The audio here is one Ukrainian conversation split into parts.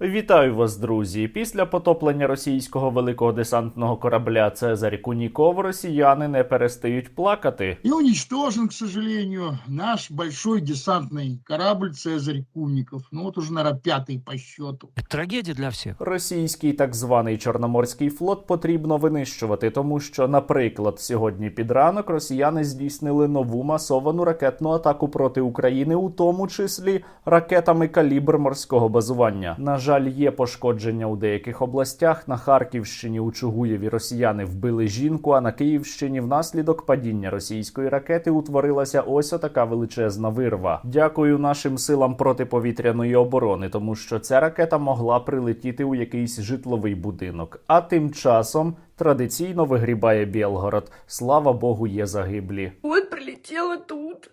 Вітаю вас, друзі! Після потоплення російського великого десантного корабля Цезарь Куніков росіяни не перестають плакати. И уничтожен, к сожалению, наш большой десантный корабль «Цезарь Куников». Ну вот уже, наверное, пятый по счету. Трагедія для всіх. Російський так званий Чорноморський флот потрібно винищувати, тому що, наприклад, сьогодні під ранок росіяни здійснили нову масовану ракетну атаку проти України, у тому числі ракетами калібр морського базування. На жаль, є пошкодження у деяких областях. На Харківщині у Чугуєві росіяни вбили жінку. А на Київщині внаслідок падіння російської ракети утворилася ось отака величезна вирва. Дякую нашим силам протиповітряної оборони, тому що ця ракета могла прилетіти у якийсь житловий будинок. А тим часом традиційно вигрібає Білгород. Слава Богу, є загиблі. Вот прилетела тут.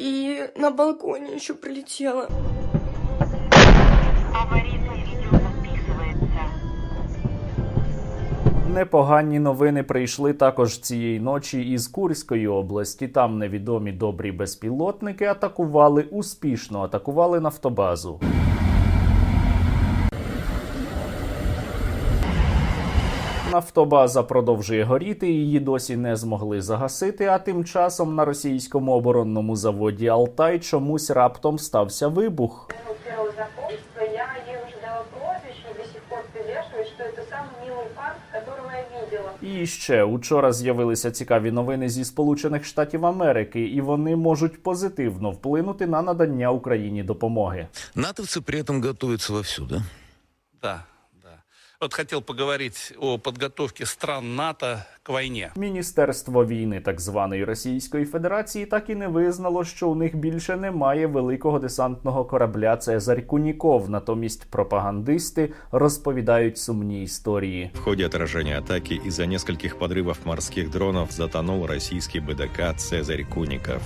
И на балконе еще прилетела. Непогані новини прийшли також цієї ночі із Курської області. Там невідомі добрі безпілотники атакували успішно, атакували нафтобазу. Нафтобаза продовжує горіти, її досі не змогли загасити. А тим часом на російському оборонному заводі Алтай чомусь раптом стався вибух. І ще учора з'явилися цікаві новини зі Сполучених Штатів Америки, і вони можуть позитивно вплинути на надання Україні допомоги. Натовці при цьому готуються вовсю, да? Так. да. Вот хотел поговорить о подготовке стран НАТО к войне. Міністерство війни так званої Російської Федерації так і не визнало, що у них більше немає великого десантного корабля Цезарь Куніков. Натомість пропагандисти розповідають сумні історії. В ходе отражения атаки из-за нескольких подрывов морских дронов затонул российский БДК «Цезарь Куников».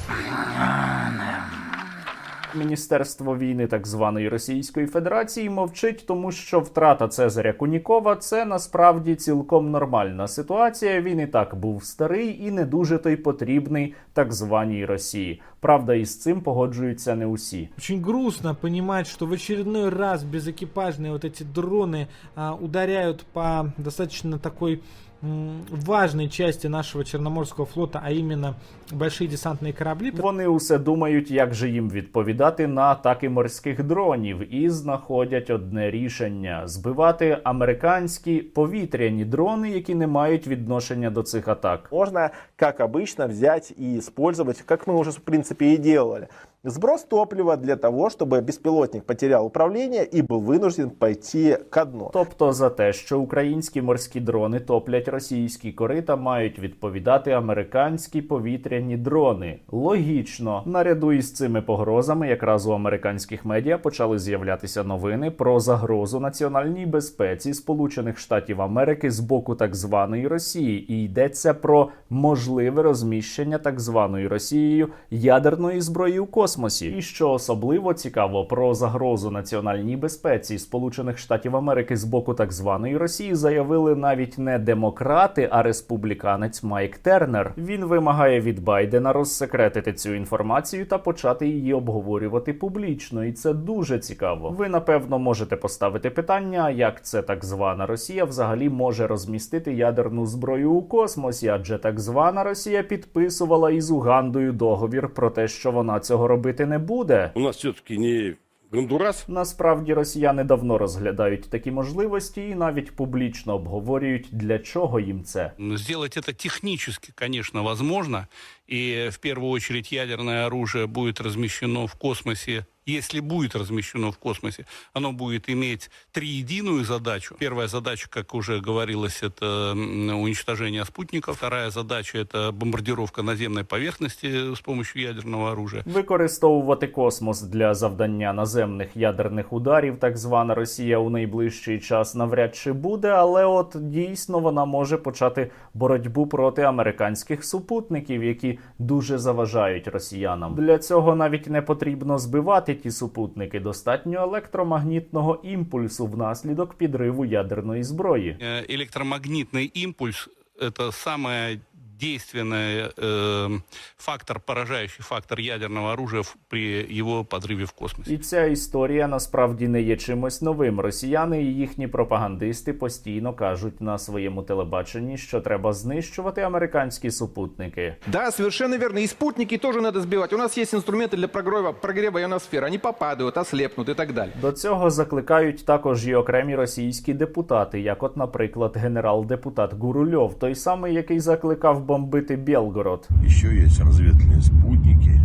Міністерство війни так званої Російської Федерації мовчить, тому що втрата Цезаря Кунікова це насправді цілком нормальна ситуація. Він і так був старий і не дуже той потрібний так званій Росії. Правда, із цим погоджуються не усі. Очень грустно понимать, что в очередной раз безэкипажные вот эти дроны а, ударяют по достаточно такой м, важной части нашего Черноморского флота, а именно большие десантные корабли. Вони усе думають, як же їм відповідати на атаки морських дронів, і знаходять одне рішення: збивати американські повітряні дрони, які не мають відношення до цих атак. Можно, как обычно, взять и использовать, как мы уже в принципе и делали, сброс топлива для того, чтобы беспилотник потерял управление и был вынужден пойти ко дну. Тобто за те, що українські морські дрони топлять російські корита, мають відповідати американські повітряні дрони. Логічно, наряду із цими погрозами, якраз у американських медіа почали з'являтися новини про загрозу національній безпеці Сполучених Штатів Америки з боку так званої Росії, і йдеться про можливе розміщення так званою Росією ядерної зброї у космосі. І що особливо цікаво про загрозу національній безпеці Сполучених Штатів Америки з боку так званої Росії заявили навіть не демократи, а республіканець Майк Тернер. Він вимагає від Байдена розсекретити цю інформацію та почати її обговорювати публічно. І це дуже цікаво. Ви напевно можете поставити питання, як це так звана Росія взагалі може розмістити ядерну зброю у космосі, адже так звана Росія підписувала із Угандою договір про те, що вона цього робити не буде. У нас все-таки не Гондурас. Насправді росіяни давно розглядають такі можливості і навіть публічно обговорюють, для чого їм це. Зробити це технічно, звісно, можливо. І в першу чергу ядерне оружие буде розміщено в космосе. Если будет размещено в космосе, оно будет иметь триединую задачу. Первая задача, как уже говорилось, это уничтожение спутников. Вторая задача – это бомбардировка наземной поверхности с помощью ядерного оружия. Використовувати космос для завдання наземних ядерних ударів, так звана Росія у найближчий час навряд чи буде, але от дійсно вона може почати боротьбу проти американських супутників, які дуже заважають росіянам. Для цього навіть не потрібно збивати ті супутники. Достатньо електромагнітного імпульсу внаслідок підриву ядерної зброї. Э, Электромагнитный импульс – это самая действенный э, фактор, поражающий фактор ядерного оружия в- при его подрыве в космосе. І ця історія насправді не є чимось новим. Росіяни і їхні пропагандисти постійно кажуть на своєму телебаченні, що треба знищувати американські супутники. Да, совершенно верно. И спутники тоже надо сбивать. У нас есть инструменты для прогрева, прогрева ионосферы. Они попадают, ослепнут и так далее. До цього закликають також і окремі російські депутати, як, от, наприклад, генерал-депутат Гурульов, той самий, який закликав бомбити Белгород. Еще есть разведывательные спутники,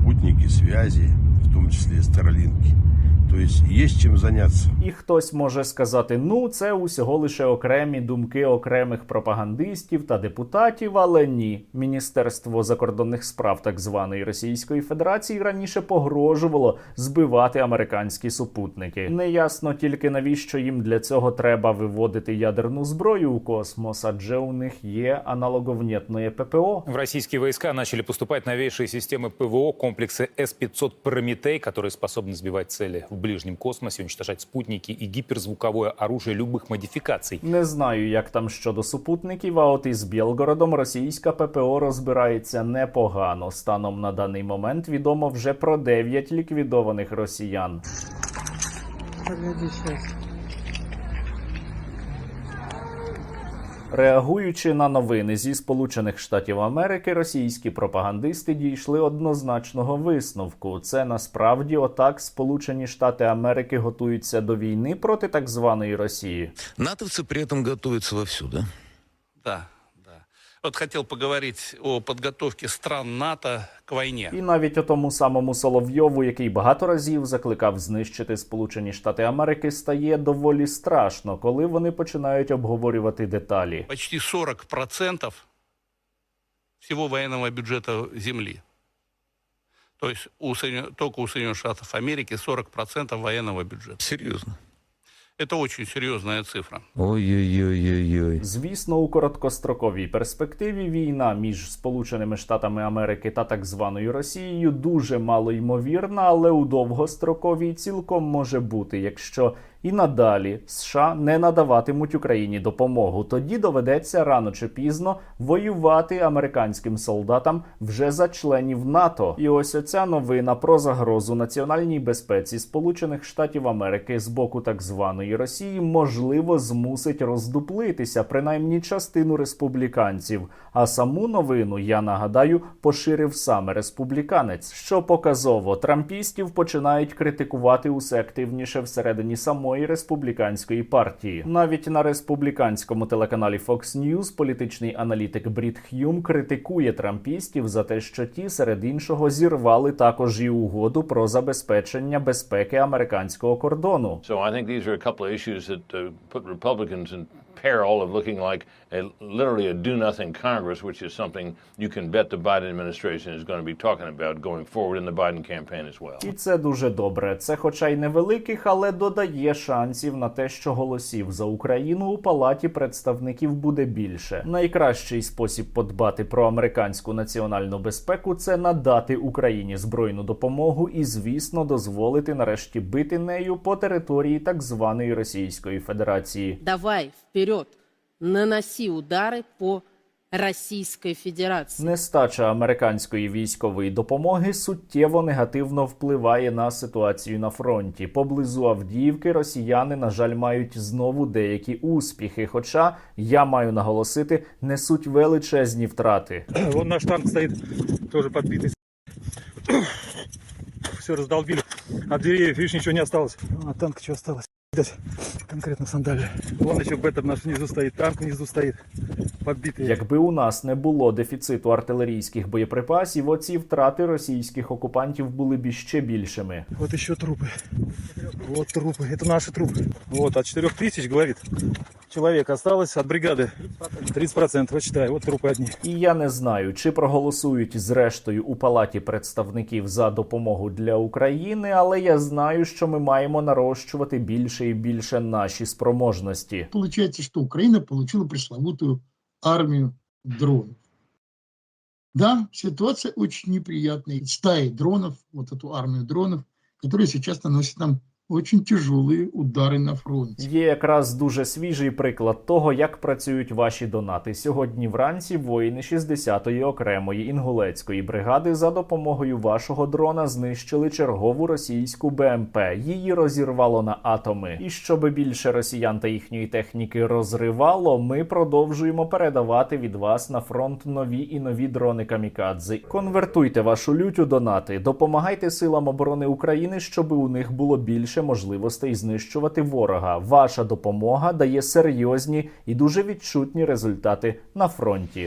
спутники связи, в том числе Старлинки. То есть есть чем заняться. І хтось може сказати: ну, це усього лише окремі думки окремих пропагандистів та депутатів, але ні. Міністерство закордонних справ так званої Російської Федерації раніше погрожувало збивати американські супутники. Неясно тільки навіщо їм для цього треба виводити ядерну зброю у космос, адже у них є аналоговнятне ППО. В российские войска начали поступать новейшие системы ПВО, комплексы С-500 «Прометей», которые способны сбивать цели в ближнем космосе, уничтожать спутники и гиперзвуковое оружие любых модификаций. Не знаю, як там щодо супутників, а от із Білгородом російська ППО розбирається непогано. Станом на даний момент відомо вже про 9 ліквідованих росіян. Реагуючи на новини зі Сполучених Штатів Америки, російські пропагандисти дійшли однозначного висновку. Це насправді отак Сполучені Штати Америки готуються до війни проти так званої Росії. Натовцы при цьому готовятся вовсю, да? Так. да. Вот хотел поговорить о подготовке стран НАТО к войне. І навіть о тому самому Соловйову, який багато разів закликав знищити Сполучені Штати Америки, стає доволі страшно, коли вони починають обговорювати деталі. Почти 40% всего военного бюджета Земли. То есть у Соедин- только у Соединенных Штатов Америки 40% военного бюджета. Серьезно. Это очень серьезная цифра. Ой-ой-ой-ой-ой. Звісно, у короткостроковій перспективі війна між Сполученими Штатами Америки та так званою Росією дуже мало ймовірна, але у довгостроковій цілком може бути, якщо і надалі США не надаватимуть Україні допомогу. Тоді доведеться рано чи пізно воювати американським солдатам вже за членів НАТО. І ось оця новина про загрозу національній безпеці Сполучених Штатів Америки з боку так званої Росії можливо змусить роздуплитися принаймні частину республіканців. А саму новину я нагадаю поширив саме республіканець, що показово трампістів починають критикувати усе активніше всередині самої республіканської партії. Навіть на республіканському телеканалі Fox News політичний аналітик Брід Х'юм критикує трампістів за те, що ті серед іншого зірвали також і угоду про забезпечення безпеки американського кордону. So I think these are a couple of issues that uh, put Republicans in peril of looking like a, literally a do-nothing Congress, which is something you can bet the Biden administration is going to be talking about going forward in the Biden campaign as well. І це дуже добре. Це, хоча й невеликих, але додає шансів на те, що голосів за Україну у палаті представників буде більше. Найкращий спосіб подбати про американську національну безпеку це надати Україні збройну допомогу і, звісно, дозволити нарешті бити нею по території так званої Російської Федерації. Давай, вперед, наноси удары по Российской Федерации. Нестача американської військової допомоги суттєво негативно впливає на ситуацію на фронті. Поблизу Авдіївки росіяни, на жаль, мають знову деякі успіхи. Хоча я маю наголосити, несуть величезні втрати. Вон наш танк стоит, тоже подбитый. Все раздолбили. От деревьев, видишь, ничего не осталось. А танк что осталось? Видать, конкретно сандали. Вон еще бетер наш внизу стоит, танк внизу стоит. Подбитый. Якби у нас не було дефіциту артилерійських боєприпасів, оці втрати російських окупантів були б іще більшими. Вот еще трупы. Вот трупы. Это наши трупы. Вот, от 4 тысяч, говорит, человек осталось от бригады. 30%, вот считай, вот трупы одни. І я не знаю, чи проголосують зрештою у палаті представників за допомогу для України, але я знаю, що ми маємо нарощувати більше і більше наші спроможності. Получается, что Украина получила пресловутую армию дронов. Да, ситуация очень неприятная. Стаи дронов, вот эту армию дронов, которые сейчас наносят нам очень тяжелые удары на фронте. Є якраз дуже свіжий приклад того, як працюють ваші донати. Сьогодні вранці воїни 60-ї окремої інгулецької бригади за допомогою вашого дрона знищили чергову російську БМП. Її розірвало на атоми. І щоб більше росіян та їхньої техніки розривало, ми продовжуємо передавати від вас на фронт нові і нові дрони камікадзе. Конвертуйте вашу лють у донати, допомагайте силам оборони України, щоб у них було більше можливостей знищувати ворога. Ваша допомога дає серйозні і дуже відчутні результати на фронті.